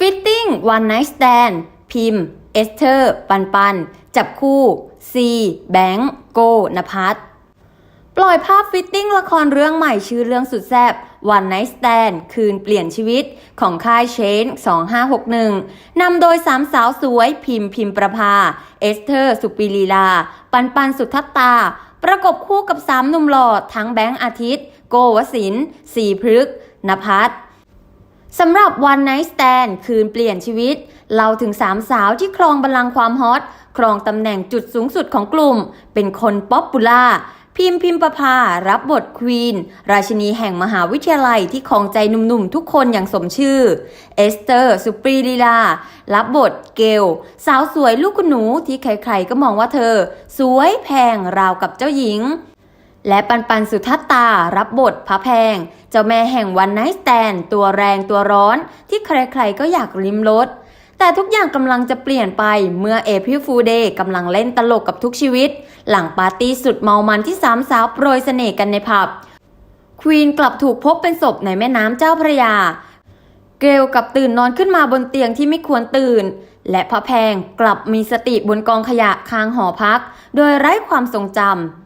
ฟิตติ้งวันไนท์สแตนพิมพ์ เอสเธอร์ ปันปัน จับคู่ ซีแบงค์โกนภัสปล่อยภาพฟิตติ้งละครเรื่องใหม่ชื่อเรื่องสุดแซ่บวันไนท์สแตนคืนเปลี่ยนชีวิตของค่ายเชน 2561 นำโดยสามสาวสวยพิมพ์พิมพ์ประภา เอสเธอร์ สุปีลีลา ปันปันสุทัตตา ประกบคู่กับสามหนุ่มหล่อทั้งแบงค์อาทิตย์ โกวสินทร์สีพฤกษ์นภัส สำหรับ One Night Stand คืนเปลี่ยนชีวิต เราถึงสามสาวที่ครองบัลลังก์ความฮอต ครองตำแหน่งจุดสูงสุดของกลุ่ม เป็นคนป๊อปปูล่าพิมพ์พิมประภา รับบทควีน ราชินีแห่งมหาวิทยาลัยที่คองใจหนุ่มๆ ทุกคนอย่างสมชื่อ เอสเตอร์ สุปรีลีลา รับบทเกล สาวสวยลูกคุณหนูที่ใครๆก็มองว่าเธอ สวยแพงราวกับเจ้าหญิง และปันปันสุทัตตารับบทพระแพง เจ้าแม่แห่งวันไนท์สแตนตัวแรงตัวร้อนที่ใครๆก็อยากริมรถแต่ทุกอย่างกำลังจะเปลี่ยนไปเมื่อเอพิฟูเดย์กำลังเล่นตลกกับทุกชีวิต หลังปาร์ตี้สุดเมามันที่สามสาวโปรยเสน่ห์กันในผับ ควีนกลับถูกพบเป็นศพในแม่น้ำเจ้าพระยา เกลกับตื่นนอนขึ้นมาบนเตียงที่ไม่ควรตื่น และพระแพงกลับมีสติบนกองขยะค้างหอพัก โดยไร้ความทรงจำ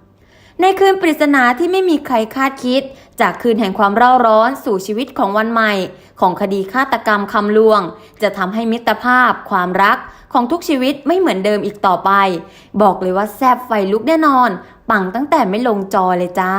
ในคืนปริศนาที่ไม่มีใครคาดคิด จากคืนแห่งความเร่าร้อนสู่ชีวิตของวันใหม่ ของคดีฆาตกรรมคำลวง จะทำให้มิตรภาพ ความรักของทุกชีวิตไม่เหมือนเดิมอีกต่อไป บอกเลยว่าแซบไฟลุกแน่นอน ปังตั้งแต่ไม่ลงจอเลยจ้า